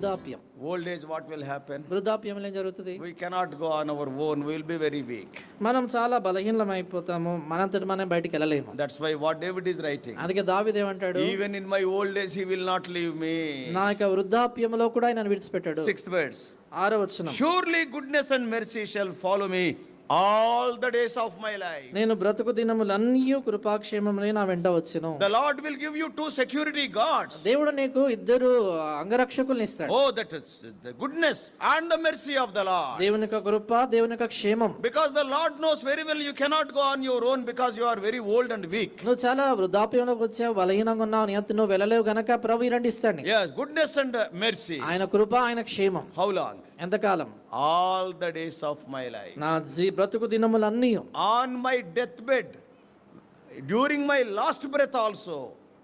వృద్ధాప్యం. Old age what will happen వృద్ధాప్యం ఏం జరుగుతుంది? We cannot go on our own will be very weak మనం చాలా బలహీనమైపోతాము. అయిపోతాము మనంతటి మనం బయటికి వెళ్ళలేము. That's why what David is writing అందుకే దావిద్ ఏమంటాడు? Even in my old age he will not leave me నా వృద్ధాప్యంలో కూడా ఆయన విడిచిపెట్టాడు. Sixth words ఆరవచనం surely goodness and mercy shall follow me all the days of my life. నేను బ్రతుకు దినములన్నీ కృపాక్షేమములే నా వెంట వచ్చును The Lord will give you two security guards. దేవుడు నీకు ఇద్దరు అంగరక్షకుల్ని ఇస్తాడు Oh, that is the goodness and the mercy of the Lord. దేవుని యొక్క కృప దేవుని యొక్క క్షేమం Because the Lord knows very well you cannot go on your own because you are very old and weak. నువ్వు చాలా వృద్ధాప్యంలోకి వచ్చావు బలహీనంగా ఉన్నావు నీ అంత నువ్వు వెళ్ళలేవు గనక ప్రభు ఈ రెండు ఇస్తాడు. Yes, goodness and uh, mercy. ఆయన కృప ఆయన క్షేమం How long? ఎంతకాలం? All the days of my life నా జీ బ్రతుకు దినములన్నీ on my death bed during my last breath also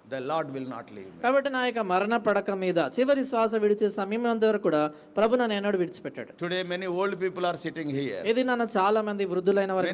Lord will not leave me. కాబట్టి నా యొక్క మరణ పడక మీద చివరి శ్వాస విడిచే సమయం వరకు కూడా ప్రభు నన్ను ఎన్నడూ విడిచిపెట్టాడు Today, many old people are sitting here. ఇది నన్ను చాలా మంది వృద్ధులైన వారు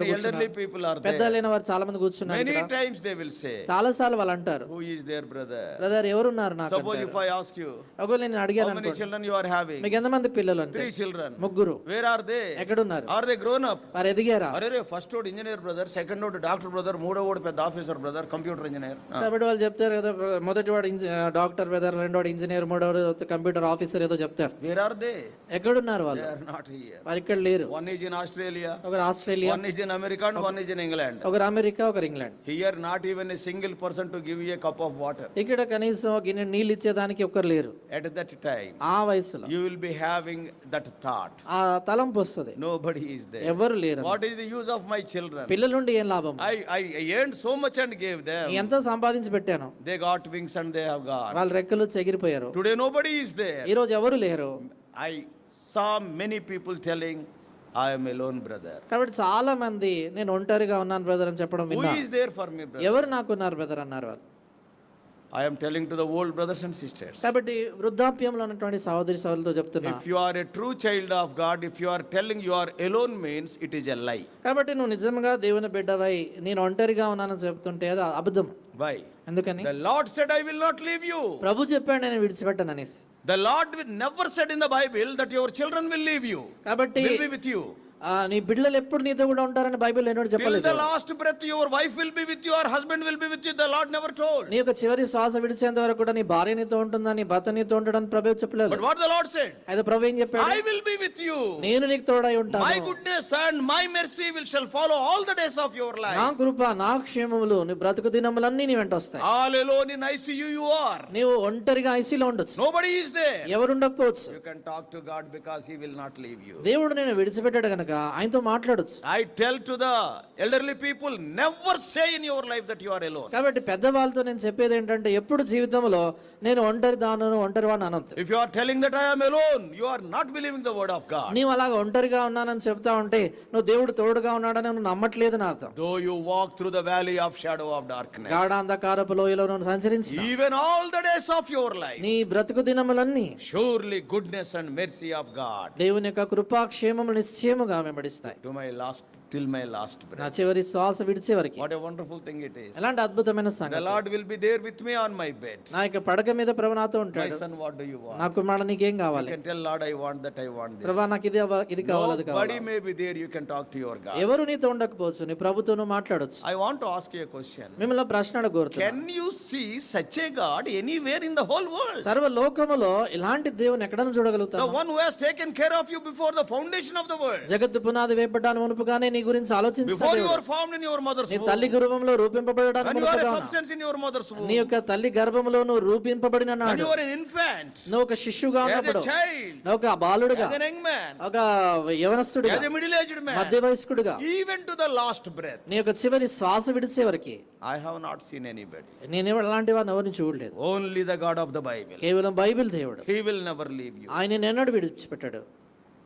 people are there. పెద్దలైన వారు చాలా మంది కూర్చున్నారు Many ఇక్కడ. times they will say, చాలా సార్లు వాళ్ళు అంటారు Who is their brother? Brother ఎవరున్నారు నాకు Suppose if I ask you, ఒకవేళ నేను అడిగాను How many అనుకోండి children you are having? మీకు ఎంతమంది పిల్లలు అంటే Three children. ముగ్గురు Where are they? ఎక్కడున్నారు Are they grown up? వారు ఎదిగారా అరే ఫస్ట్ ఓడు ఇంజనీర్ బ్రదర్ సెకండ్ ఓడు డాక్టర్ బ్రదర్ మూడో ఓడు పెద్ద ఆఫీసర్ బ్రదర్ కంప్యూటర్ ఇంజనీర్ కాబట్టి వాళ్ళు చెప్తారు కదా మొదటి వాడు ఇంజ- డాక్టర్ వెదర్ రెండోడు ఇంజనీర్ మూడోడు కంప్యూటర్ ఆఫీసర్ ఏదో చెప్తారు. వేర్ ఆర్ దే ఎక్కడున్నారు దే వాళ్ళు నాట్ హియర్ వారు ఇక్కడ లేరు. వన్ ఈజ్ ఇన్ ఆస్ట్రేలియా ఒకరు Australia. One is in America and one is in England ఒకరు అమెరికా ఒకరు England. Here not even a single person to give a cup of water ఇక్కడ కనీసం గిన్నె నీళ్ళు ఇచ్చేదానికి ఒకరు లేరు. ఎట్ దట్ టైమ్ ఆ వయసులో you will be having that thought ఆ తలంపు వస్తుంది. నో బడీ ఈస్ దే ఎవరు లేరు what is the use of my children పిల్లల నుండి ఏం లాభం? I I earn so much and gave them ఎంతో సంపాదించి పెట్టాను? They got wings and they have got వాళ్ళ రెక్కలు చెగిరిపోయారు. Today nobody is there ఈ రోజు ఎవరు లేరు? I saw many people telling, I am alone, brother. కాబట్టి చాలా మంది నేను ఒంటరిగా ఉన్నాను బ్రదర్ అని చెప్పడం Who విన్నా. is there for me, brother? ఎవరు నాకున్నారు బ్రదర్ అన్నారు వాళ్ళు. I'm telling to the old brothers and sisters కాబట్టి వృద్ధాప్యంలో ఉన్నటువంటి సహోదరి సోదరులతో చెప్తున్నా. If you are a true child of God if you are telling you are alone means it is a lie కాబట్టి నువ్వు నిజంగా దేవుని బిడ్డవై నేను ఒంటరిగా ఉన్నానని చెప్తుంటే అది అబద్ధం. వై ఎందుకని? The Lord said I will not leave you ప్రభు చెప్పాడు నేను విడిచిపెట్టను అనేసి. The Lord will never said in the Bible that your children will leave you కాబట్టి విల్ బి విత్ యు నీ బిడ్డలు ఎప్పుడు నీతో కూడా ఉంటారని బైబిల్ ఎన్నో చెప్పలేదు. The last breath your wife will be with your husband will be with you the Lord never told నీ ఒక చివరి శ్వాస విడిచేంత వరకు కూడా నీ భార్య నీతో ఉంటుందని నీ భర్త నీతో ఉంటాడని ప్రభువు చెప్పలేదు. But what the Lord said అయితే ప్రభువు ఏం చెప్పాడు? I will be with you నేను నీకు తోడై ఉంటాను. My goodness and my mercy will shall follow all the days of your life నా కృప నా క్షేమములు నీ బ్రతుకు దినములన్నీ నీ వెంట వస్తాయి. హల్లెలూయా నీ ఐసి యు యు ఆర్ నీవు ఒంటరిగా ఐసి లో ఉండొచ్చు. నోబడీ ఈస్ దేర్ ఎవరు ఉండకపోవచ్చు. You can talk to God because he will not leave you దేవుడు నిన్ను విడిచిపెట్టాడు గనుక. ఉండగా ఆయనతో మాట్లాడొచ్చు. I tell to the elderly people never say in your life that you are alone కాబట్టి పెద్దవాళ్ళతో నేను చెప్పేది ఏంటంటే ఎప్పుడు జీవితంలో నేను ఒంటరి దానను ఒంటరి వాడిని అనంత if you are telling that I am alone you are not believing the word of God నీవు అలాగా ఒంటరిగా ఉన్నానని చెప్తా ఉంటే నువ్వు దేవుడు తోడుగా ఉన్నాడని నువ్వు నమ్మట్లేదు నా అర్థం though you walk through the valley of shadow of darkness గాఢాంధకారపు లోయలో నువ్వు సంచరించి even all the days of your life నీ బ్రతుకు దినములన్నీ surely goodness and mercy of God దేవుని యొక్క కృపా క్షేమము నిశ్చయముగా వెంబడిస్తాయి to my last, till my last breath. నా చివరి శ్వాస విడిచే వరకు What a wonderful thing it is. ఎలాంటి అద్భుతమైన The సంగతి Lord will be there with me on my bed. నా యొక్క పడక మీద ప్రభు నాతో My ఉంటాడు son, what do you want? నా కుమారుడు నీకేం You కావాలి can tell Lord, I want that, I want this. ప్రభా నాకు ఇది ఇది కావాలి అది కావాలి Nobody may be there, you can talk to your God. ఎవరు నీతో ఉండకపోవచ్చు నీ ప్రభుతో నువ్వు మాట్లాడొచ్చు I want to ask you a question. మిమ్మల్ని ప్రశ్న అడగోరుతున్నా Can you see such a God anywhere in the whole world? సర్వ లోకములో ఇలాంటి దేవుని ఎక్కడైనా The చూడగలుగుతాను one who has taken care of you before the foundation of the world. జగత్తు పునాది వేపడ్డాను మునుపుగానే నీ నీ గురించి ఆలోచించి తల్లి గర్భంలో రూపింపబడిన నువ్వు ఒక శిశువుగా ఒక బాలుడుగా ఒక యవనస్తుడు మధ్య వయస్కుడుగా even to the last breath నీ యొక్క చివరి శ్వాస విడిచే వరకు I have not seen anybody నేను ఎలాంటి వాడిని ఎవరిని చూడలేదు. Only the God of the Bible కేవలం బైబిల్ దేవుడు. He will never leave you ఆయన నిన్నడు విడిచిపెట్టాడు.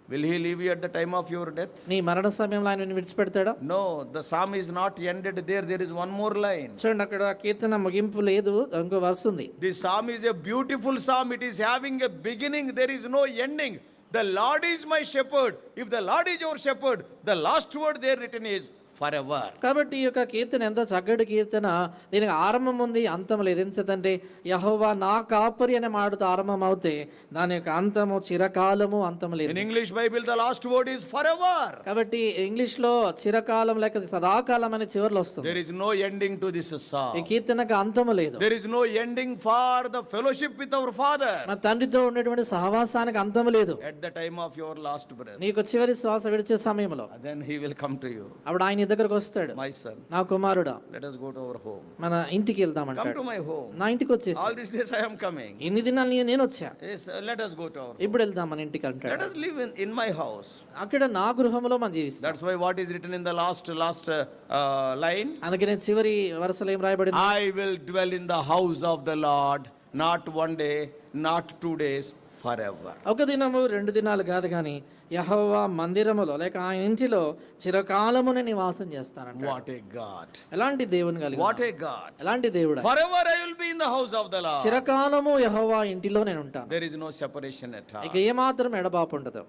Will he leave you at the time of your death? నీ మరణ సమయంలో ఆయన విడిచిపెడతాడా No, the psalm is not ended there. There is one more line. చూడండి అక్కడ కీర్తన ముగింపు లేదు ఇంకో వస్తుంది This psalm is a beautiful psalm. It is having a beginning. There is no ending. The Lord is my shepherd. If the Lord is your shepherd, the last word there written is forever. కాబట్టి ఈ యొక్క కీర్తన ఎంతో చక్కటి కీర్తన దీనికి ఆరంభం ఉంది అంతం లేదు ఎందుకంటే యహోవా నా కాపరి అనే మాటతో ఆరంభం అవుతే దాని యొక్క అంతము చిరకాలము అంతం లేదు In English Bible, the last word is forever. కాబట్టి ఇంగ్లీష్లో చిరకాలం లేక సదాకాలం అనే చివరిలో వస్తుంది There is no ending to this ఈ psalm. కీర్తనకు అంతము లేదు There is no ending for the fellowship with our Father మన తండ్రితో ఉండేటువంటి సహవాసానికి అంతము లేదు at the time of your last breath. నీకు చివరి శ్వాస విడిచే సమయంలో Then He will come to you. అప్పుడు ఆయన నీ దగ్గరకు వస్తాడు My son, నా కుమారుడా let us go to our home. మన ఇంటికి Come వెళ్దామంటాడు to my home. నా ఇంటికి వచ్చేసి All these days I am coming. ఎన్ని దినాలు నేను వచ్చా Yes, uh, let us go to our. ఇప్పుడు వెళ్దాం మన ఇంటికి Let అంటాడు us live in, in my house. అక్కడ నా గృహంలో మనం జీవిస్తాం That's why what is written in the last last uh, uh, line. అందుకనే చివరి వరుసలో ఏం రాయబడింది I will dwell in the house of the Lord, not one day, not two days, forever. ఒక దినము రెండు దినాలు కాదు కానీ యహోవా మందిరములో లేక ఆ ఇంటిలో చిరకాలము నేను నివాసం చేస్తానంట What a God! ఎలాంటి దేవుని కలిగి What a God! ఎలాంటి దేవుడు Forever I will be in the house of the Lord. చిరకాలము యహోవా ఇంటిలో నేను ఉంటాను is no separation at all. ఇక ఏమాత్రం ఎడబాపు ఉండదు